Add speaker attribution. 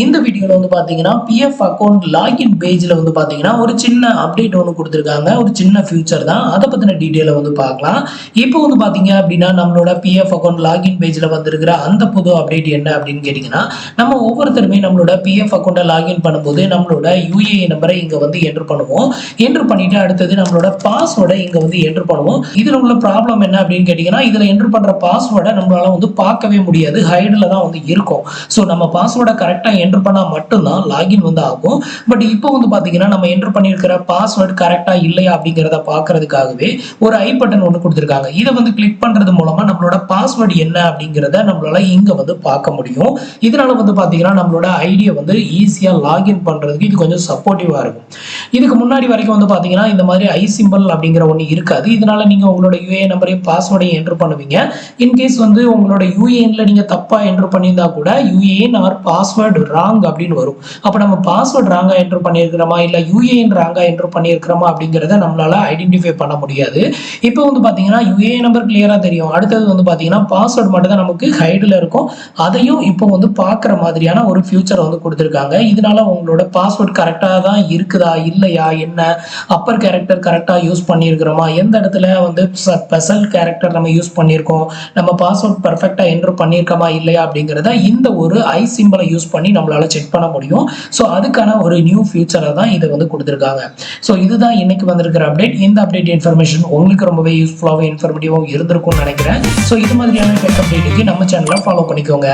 Speaker 1: இந்த வீடியோவில் வந்து பார்த்தீங்கன்னா பிஎஃப் அக்கௌண்ட் லாகின் பேஜில் வந்து பார்த்தீங்கன்னா ஒரு சின்ன அப்டேட் ஒன்று கொடுத்துருக்காங்க. ஒரு சின்ன ஃபியூச்சர் தான். அதை பற்றின டீட்டெயிலை வந்து பார்க்கலாம் இப்போ வந்து பார்த்தீங்க அப்படின்னா நம்மளோட பிஎஃப் அக்கௌண்ட் லாகின் பேஜில் வந்திருக்கிற அந்த புது அப்டேட் என்ன அப்படின்னு கேட்டிங்கன்னா நம்ம ஒவ்வொருத்தருமே நம்மளோட பிஎஃப் அக்கௌண்ட்டை லாகின் பண்ணும்போது நம்மளோட யூஏ நம்பரை இங்கே வந்து என்ட்ரு பண்ணுவோம். என்ட்ரு பண்ணிட்டு அடுத்தது நம்மளோட பாஸ்வேர்டை இங்கே வந்து என்ட்ரு பண்ணுவோம். இதில் உள்ள ப்ராப்ளம் என்ன அப்படின்னு கேட்டிங்கன்னா இதில் என்ட்ரு பண்ணுற பாஸ்வேர்டை நம்மளால வந்து பார்க்கவே முடியாது. ஹைடில் தான் வந்து இருக்கும். ஸோ நம்ம பாஸ்வேர்டை கரெக்டாக என்ட்ரு பண்ணால் மட்டும்தான் லாகின் வந்து ஆகும். பட் இப்போ வந்து பார்த்தீங்கன்னா நம்ம என்ட்ரு பண்ணியிருக்கிற பாஸ்வேர்டு கரெக்டாக இல்லையா அப்படிங்கிறத பார்க்கறதுக்காகவே ஒரு ஐ பட்டன் ஒன்று கொடுத்துருக்காங்க. இதை வந்து கிளிக் பண்ணுறது மூலமாக நம்மளோட பாஸ்வேர்டு என்ன அப்படிங்கிறத நம்மளால இங்கே வந்து பார்க்க முடியும். இதனால வந்து பார்த்தீங்கன்னா நம்மளோட ஐடியை வந்து ஈஸியாக லாகின் பண்ணுறதுக்கு இது கொஞ்சம் சப்போர்ட்டிவாக இருக்கும். இதுக்கு முன்னாடி வரைக்கும் வந்து பார்த்தீங்கன்னா இந்த மாதிரி ஐ சிம்பிள் அப்படிங்கிற ஒன்று இருக்காது. இதனால நீங்கள் உங்களோட யூஏ நம்பரையும் பாஸ்வேர்டையும் என்ட்ரு பண்ணுவீங்க. இன்கேஸ் வந்து உங்களோட யூஏஎன்ல நீங்கள் தப்பாக என்ட்ரு பண்ணியிருந்தா கூட யூஏஎன் ஆர் பாஸ்வேர்டு ராங் அப்படின்னு வரும். அப்போ நம்ம பாஸ்வேர்டு ராங்காக என்ட்ரு பண்ணியிருக்கிறோமா? இல்லை யூஏஎன் ராங்காக என்ட்ரு பண்ணியிருக்கிறோமா? அப்படிங்கிறத நம்மளால ஐடென்டிஃபை பண்ண முடியாது. இப்போ வந்து பார்த்தீங்கன்னா யூஏ நம்பர் கிளியராக தெரியும். அடுத்தது வந்து பார்த்தீங்கன்னா பாஸ்வேர்டு மட்டும் தான் நமக்கு ஹைடில் இருக்கும். அதையும் இப்போ வந்து பார்க்குற மாதிரியான ஒரு ஃபியூச்சர் வந்து கொடுத்துருக்காங்க. இதனால உங்களோட பாஸ்வேர்ட் கரெக்டாக தான் இருக்குதா? இல்லையா? என்ன? அப்பர் கேரக்டர் கரெக்டாக யூஸ் பண்ணியிருக்கிறோமா? எந்த இடத்துல வந்து ஸ்பெஷல் கேரக்டர் நம்ம யூஸ் பண்ணியிருக்கோம்? நம்ம பாஸ்வேர்ட் பர்ஃபெக்டாக என்ட்ரு பண்ணியிருக்கோமா? இல்லையா? அப்படிங்கிறத இந்த ஒரு ஐ சிம்பிளை யூஸ் பண்ணி நம்ம நம்மளால செக் பண்ண முடியும். ஸோ அதுக்கான ஒரு நியூ ஃபியூச்சரை தான் இதை வந்து கொடுத்துருக்காங்க. ஸோ இதுதான் இன்னைக்கு வந்திருக்கிற அப்டேட் இந்த அப்டேட் இன்ஃபர்மேஷன் உங்களுக்கு ரொம்பவே யூஸ்ஃபுல்லாகவும் இன்ஃபர்மேட்டிவாகவும் இருந்திருக்கும்னு நினைக்கிறேன். ஸோ இது மாதிரியான டெக் அப்டேட்டுக்கு நம்ம சேனலை ஃபாலோ பண்ணிக்கோங்க.